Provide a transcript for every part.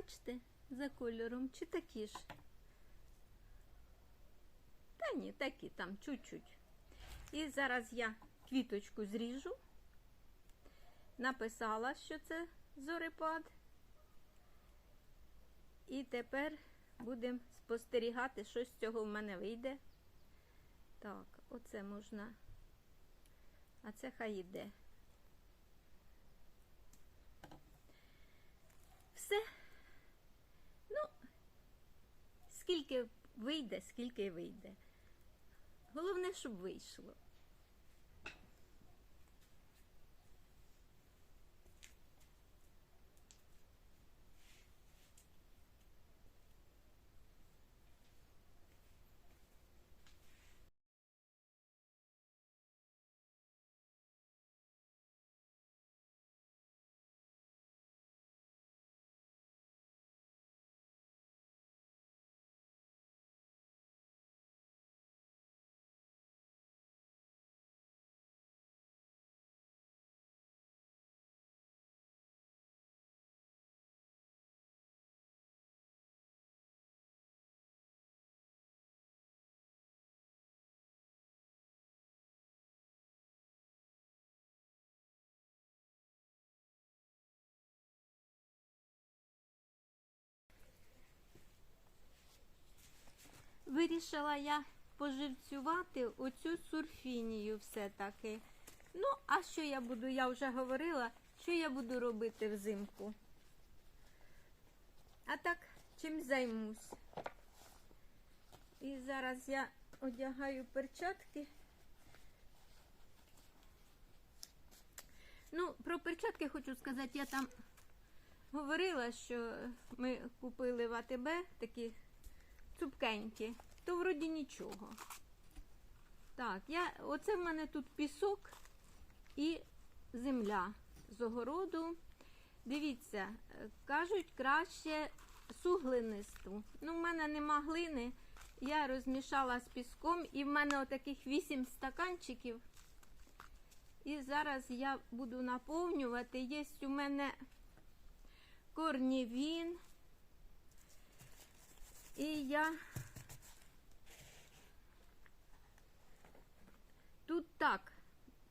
бачите, за кольором, чи такі ж? Та ні, такі там чуть-чуть. І зараз я квіточку зріжу. Написала, що це зорепад. І тепер будемо спостерігати, що з цього в мене вийде. Так, оце можна. А це хай іде. Все. Ну, скільки вийде, скільки вийде. Головне, щоб вийшло. Вирішила я поживцювати оцю сурфінію все-таки. Ну, а що я буду, я вже говорила, що я буду робити взимку. А так, чим займусь. І зараз я одягаю перчатки. Ну, про перчатки хочу сказати, я там говорила, що ми купили в АТБ такі цупкенькі, то вроді нічого. Так, я, оце в мене тут пісок і земля з огороду. Дивіться, кажуть, краще суглинисту. Ну, в мене нема глини. Я розмішала з піском, і в мене отаких 8 стаканчиків. І зараз я буду наповнювати. Є у мене корнівін. І я тут так.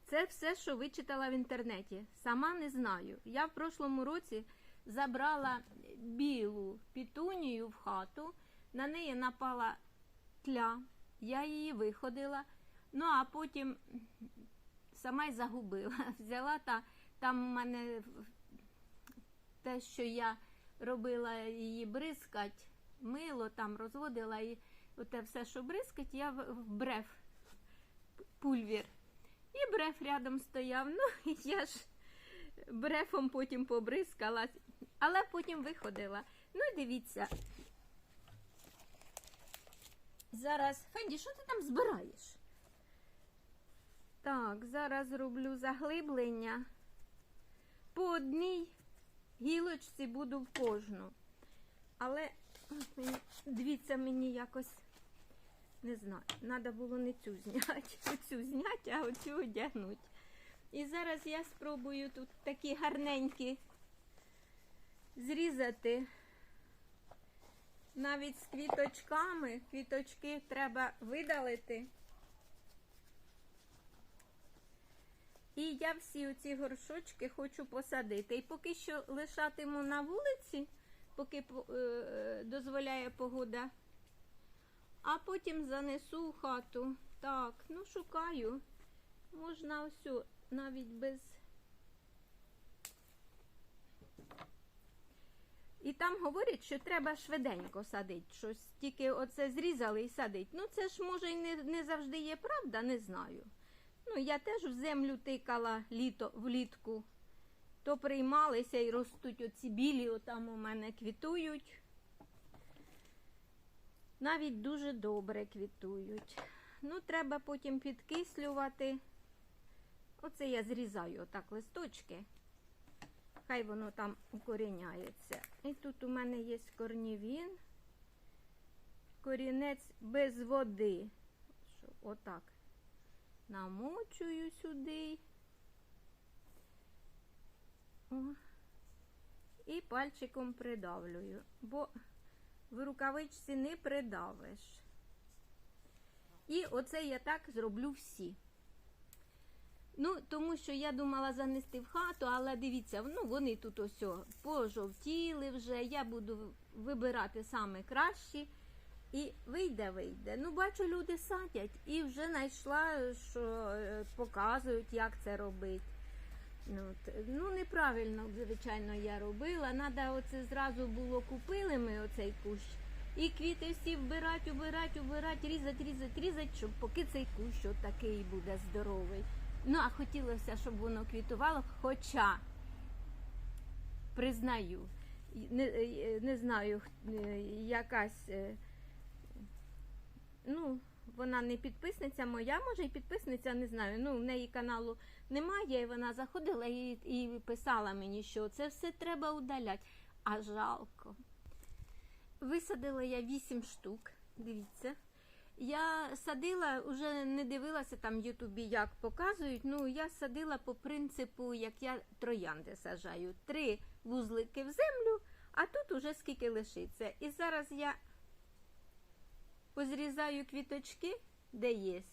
Це все, що вичитала в інтернеті. Сама не знаю. Я в прошлому році забрала білу пітунію в хату, на неї напала тля, я її виходила. Ну, а потім сама й загубила. Взяла та там в мене те, що я робила її бризкать, мило там розводила і оте все, що бризкать, я в в бреф пульвір. І бреф рядом стояв. Ну, я ж брефом потім побризкала, але потім виходила. Ну, дивіться. Зараз, Фенді, що ти там збираєш? Так, зараз роблю заглиблення. По одній гілочці буду в кожну. Але дивіться, мені якось не знаю, треба було не цю зняти, оцю зняти, а оцю одягнути. І зараз я спробую тут такі гарненькі зрізати. Навіть з квіточками. Квіточки треба видалити. І я всі оці горшочки хочу посадити. І поки що лишатиму на вулиці, поки е, дозволяє погода. А потім занесу в хату. Так, ну шукаю. Можна ось навіть без. І там говорять, що треба швиденько садити. Щось тільки оце зрізали і садить. Ну, це ж може і не, не завжди є правда, не знаю. Ну, я теж в землю тикала літо, влітку. То приймалися і ростуть оці білі, отам у мене квітують. Навіть дуже добре квітують. Ну, треба потім підкислювати. Оце я зрізаю отак листочки. Хай воно там укоріняється. І тут у мене є корнівін. Корінець без води. Отак. Намочую сюди. О. і пальчиком придавлюю, бо в рукавичці не придавиш. І оце я так зроблю всі. Ну, тому що я думала занести в хату, але дивіться, ну вони тут ось пожовтіли вже. Я буду вибирати саме кращі. І вийде, вийде. Ну, бачу, люди садять і вже знайшла, що е, показують, як це робити. Ну, от, ну, неправильно, звичайно, я робила. Надо оце зразу було купили ми оцей кущ. І квіти всі вбирати, убирати, убирати, різати, різати, різати, щоб поки цей кущ отакий буде здоровий. Ну, а хотілося, щоб воно квітувало, хоча признаю, не, е, не знаю, е, якась, е, ну, вона не підписниця моя, може і підписниця, не знаю. Ну, в неї каналу немає, і вона заходила і, і писала мені, що це все треба удаляти. А жалко. Висадила я 8 штук, дивіться. Я садила, вже не дивилася там в Ютубі, як показують. Ну, я садила по принципу, як я троянди сажаю. Три вузлики в землю, а тут уже скільки лишиться. І зараз я позрізаю квіточки, де є.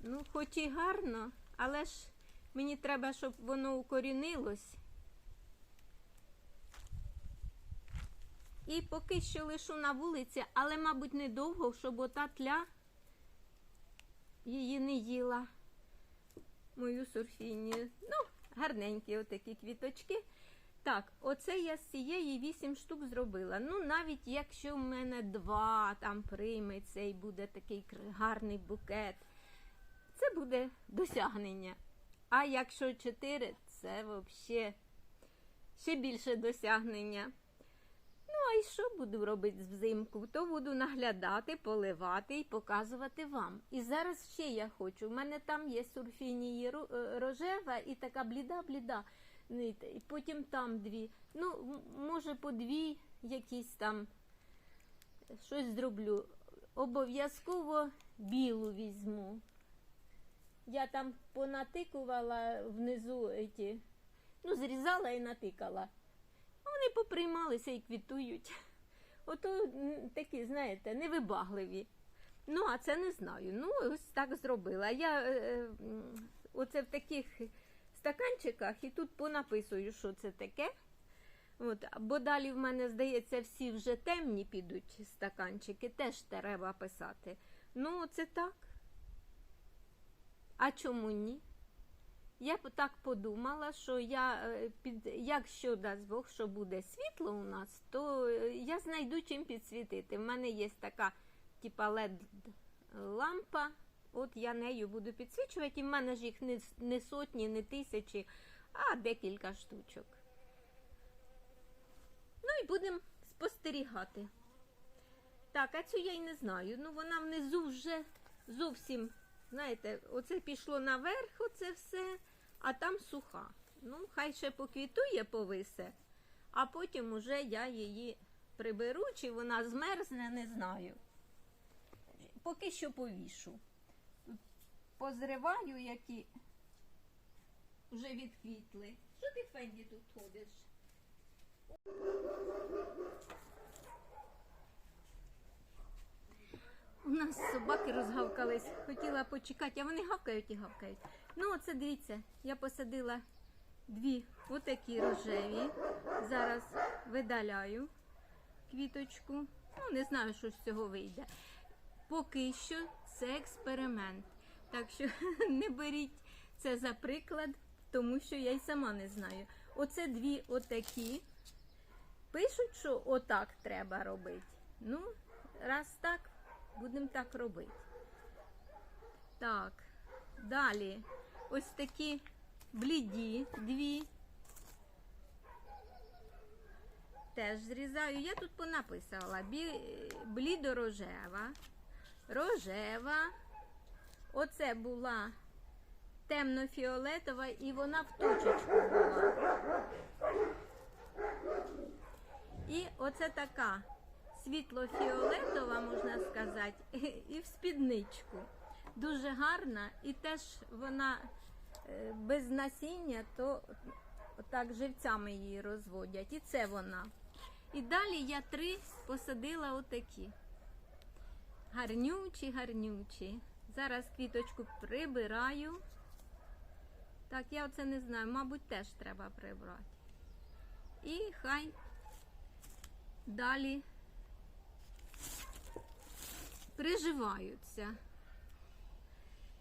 Ну, хоч і гарно, але ж мені треба, щоб воно укорінилось. І поки що лишу на вулиці, але, мабуть, недовго, щоб ота тля її не їла. Мою сурфінію. Ну, гарненькі отакі квіточки. Так, оце я з цієї вісім штук зробила. Ну, навіть якщо в мене два там прийметься і буде такий гарний букет, це буде досягнення. А якщо чотири, це взагалі ще більше досягнення. Ну, а й що буду робити взимку? То буду наглядати, поливати і показувати вам. І зараз ще я хочу. У мене там є сурфінії е, рожева і така бліда-бліда. Ну, і потім там дві. Ну, може, по дві якісь там щось зроблю. Обов'язково білу візьму. Я там понатикувала внизу ті, ну, зрізала і натикала. Вони поприймалися і квітують. Ото такі, знаєте, невибагливі. Ну, а це не знаю. Ну, ось так зробила. Я е, е, оце в таких стаканчиках і тут понаписую, що це таке. От, бо далі в мене, здається, всі вже темні підуть стаканчики, теж треба писати. Ну, це так. А чому ні? Я так подумала, що я е, під якщо дасть Бог, що буде світло у нас, то е, я знайду чим підсвітити. В мене є така, типа led лампа. От я нею буду підсвічувати, і в мене ж їх не, не сотні, не тисячі, а декілька штучок. Ну і будемо спостерігати. Так, а цю я й не знаю. Ну вона внизу вже зовсім, знаєте, оце пішло наверх, оце все, а там суха. Ну, хай ще поквітує, повисе, а потім уже я її приберу, чи вона змерзне, не знаю. Поки що повішу. Позриваю, які вже відквітли. Що ти Фенді тут ходиш? У нас собаки розгавкались, хотіла почекати, а вони гавкають і гавкають. Ну, оце дивіться, я посадила дві отакі рожеві. Зараз видаляю квіточку. Ну, не знаю, що з цього вийде. Поки що це експеримент. Так що не беріть це за приклад, тому що я й сама не знаю. Оце дві отакі. Пишуть, що отак треба робити. Ну, раз так, будемо так робити. Так, далі ось такі бліді дві. Теж зрізаю. Я тут понаписала блідо-рожева, рожева. Оце була темно-фіолетова і вона в точечку була. І оце така світло-фіолетова, можна сказати, і в спідничку. Дуже гарна, і теж вона е, без насіння, то Отак живцями її розводять. І це вона. І далі я три посадила отакі. Гарнючі, гарнючі. Зараз квіточку прибираю. Так, я оце не знаю, мабуть, теж треба прибрати. І хай далі приживаються.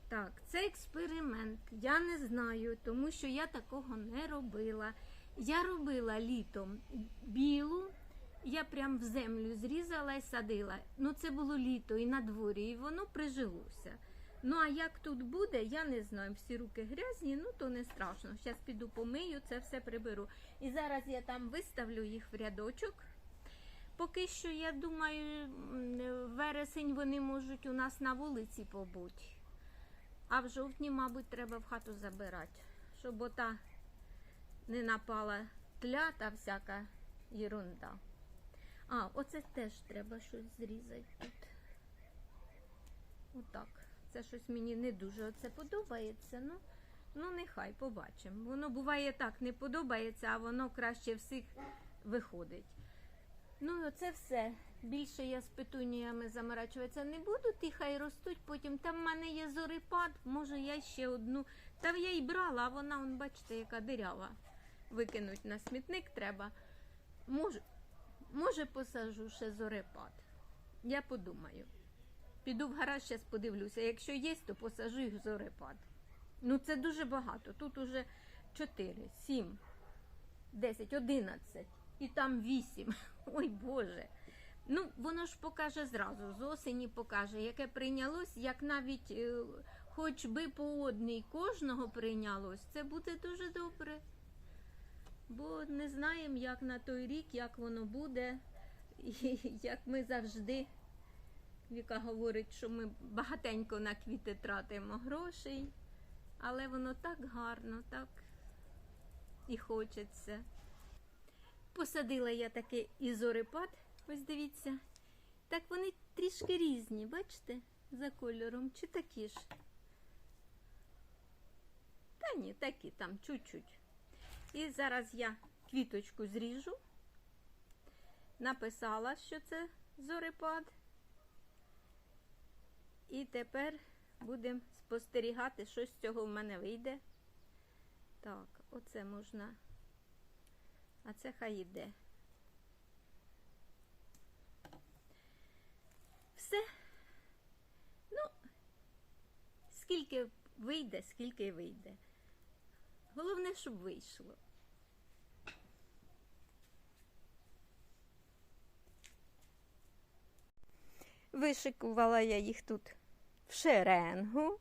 Так, це експеримент. Я не знаю, тому що я такого не робила. Я робила літом білу, я прям в землю зрізала і садила. Ну, це було літо і на дворі, і воно прижилося. Ну, а як тут буде, я не знаю. Всі руки грязні, ну то не страшно. Зараз піду помию, це все приберу. І зараз я там виставлю їх в рядочок. Поки що, я думаю, вересень вони можуть у нас на вулиці побути. А в жовтні, мабуть, треба в хату забирати, щоб ота не напала тля та всяка ерунда. А, оце теж треба щось зрізати тут. Отак. Це щось мені не дуже оце подобається. Ну, ну нехай побачимо. Воно буває так, не подобається, а воно краще всіх виходить. Ну, це все. Більше я з петуніями заморачуватися не буду, ті хай ростуть. Потім там в мене є зорипад, може я ще одну. Та я й брала, а вона, он, бачите, яка дирява. Викинуть на смітник треба. Може, може посажу ще зорипад. Я подумаю. Піду в гараж, зараз подивлюся. Якщо є, то посажу їх в зорипад. Ну, це дуже багато. Тут уже 4, 7, 10, 11 і там 8. Ой Боже. Ну, воно ж покаже зразу, з осені покаже, яке прийнялось, як навіть е, хоч би по одній кожного прийнялось, це буде дуже добре. Бо не знаємо, як на той рік, як воно буде, і як ми завжди. Віка говорить, що ми багатенько на квіти тратимо грошей, але воно так гарно, так і хочеться. Посадила я таки ізорипад, ось дивіться. Так вони трішки різні, бачите, за кольором, чи такі ж? Та ні, такі там чуть-чуть. І зараз я квіточку зріжу. Написала, що це зорипад. І тепер будемо спостерігати, що з цього в мене вийде. Так, оце можна. А це хай іде. Все. Ну, скільки вийде, скільки вийде. Головне, щоб вийшло. Вишикувала я їх тут в шеренгу.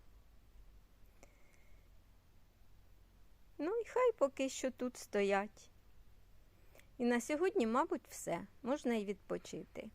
Ну і хай поки що тут стоять. І на сьогодні, мабуть, все. Можна і відпочити.